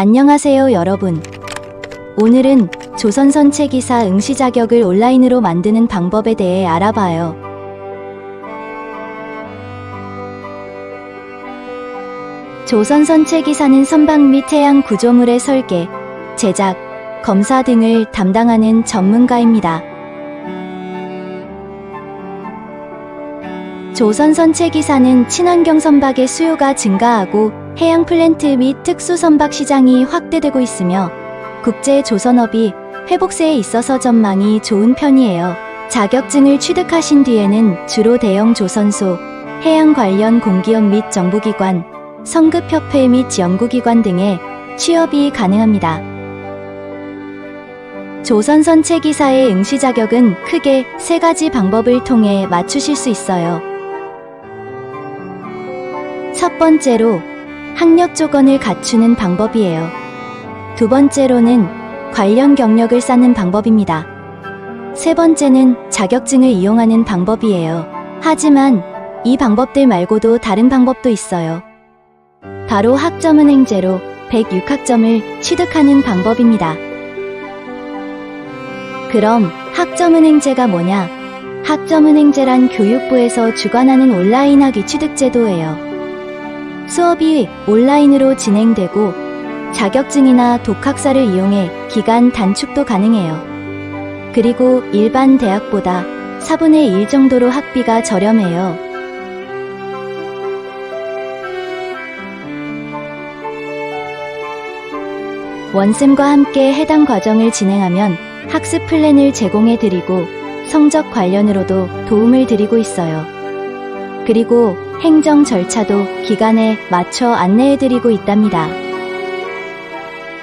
안녕하세요, 여러분. 오늘은 조선선 체기사 응시 자격을 온라인으로 만드는 방법에 대해 알아봐요. 조선선 체기사는 선박 및 해양 구조물의 설계, 제작, 검사 등을 담당하는 전문가입니다. 조선선 체기사는 친환경 선박의 수요가 증가하고 해양 플랜트 및 특수 선박 시장이 확대되고 있으며 국제 조선업이 회복세에 있어서 전망이 좋은 편이에요. 자격증을 취득하신 뒤에는 주로 대형 조선소, 해양 관련 공기업 및 정부기관, 성급협회 및 연구기관 등에 취업이 가능합니다. 조선선 체기사의 응시 자격은 크게 세 가지 방법을 통해 맞추실 수 있어요. 첫 번째로 학력 조건을 갖추는 방법이에요. 두 번째로는 관련 경력을 쌓는 방법입니다. 세 번째는 자격증을 이용하는 방법이에요. 하지만 이 방법들 말고도 다른 방법도 있어요. 바로 학점은행제로 106학점을 취득하는 방법입니다. 그럼 학점은행제가 뭐냐? 학점은행제란 교육부에서 주관하는 온라인 학위 취득 제도예요. 수업이 온라인으로 진행되고 자격증이나 독학사를 이용해 기간 단축도 가능해요. 그리고 일반 대학보다 4분의 1 정도로 학비가 저렴해요. 원쌤과 함께 해당 과정을 진행하면 학습 플랜을 제공해 드리고 성적 관련으로도 도움을 드리고 있어요. 그리고 행정 절차도 기간에 맞춰 안내해 드리고 있답니다.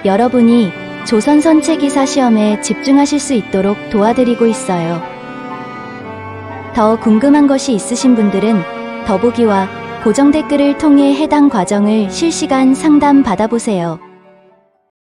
여러분이 조선 선 체기사 시험에 집중하실 수 있도록 도와드리고 있어요. 더 궁금한 것이 있으신 분들은 더보기와 고정 댓글을 통해 해당 과정을 실시간 상담 받아보세요.